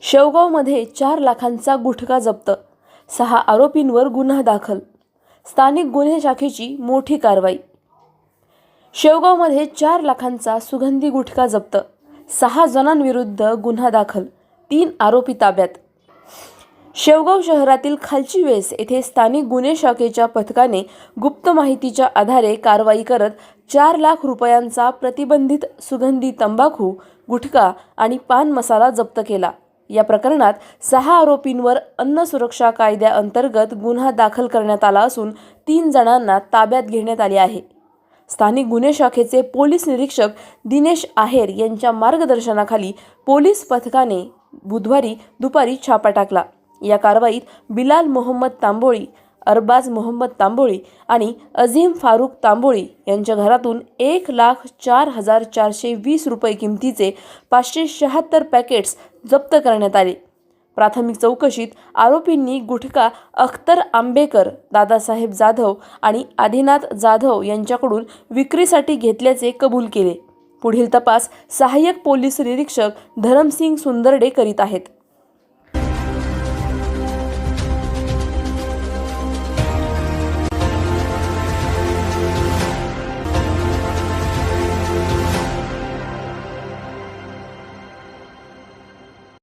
शेवगावमध्ये चार लाखांचा गुटखा जप्त. सहा आरोपींवर गुन्हा दाखल. स्थानिक गुन्हे शाखेची मोठी कारवाई. शेवगावमध्ये चार लाखांचा सुगंधी गुटखा जप्त. सहा जणांविरुद्ध गुन्हा दाखल. तीन आरोपी ताब्यात. शेवगाव शहरातील खालची वेस येथे स्थानिक गुन्हे शाखेच्या पथकाने गुप्त माहितीच्या आधारे कारवाई करत चार लाख रुपयांचा प्रतिबंधित सुगंधी तंबाखू गुटखा आणि पान मसाला जप्त केला. या प्रकरणात सहा आरोपींवर अन्न सुरक्षा कायद्याअंतर्गत गुन्हा दाखल करण्यात आला असून तीन जणांना ताब्यात घेण्यात आले आहे. स्थानिक गुन्हे शाखेचे पोलीस निरीक्षक दिनेश आहेर यांच्या मार्गदर्शनाखाली पोलीस पथकाने बुधवारी दुपारी छापा टाकला. या कारवाईत बिलाल मोहम्मद तांबोळी अरबाज मोहम्मद तांबोळी आणि अझीम फारुख तांबोळी यांच्या घरातून एक लाख चार हजार चारशे वीस रुपये किमतीचे पाचशे शहात्तर पॅकेट्स जप्त करण्यात आले. प्राथमिक चौकशीत आरोपींनी गुटखा अख्तर आंबेकर दादासाहेब जाधव आणि आदिनाथ जाधव यांच्याकडून विक्रीसाठी घेतल्याचे कबूल केले. पुढील तपास सहाय्यक पोलीस निरीक्षक धरमसिंग सुंदरडे करीत आहेत.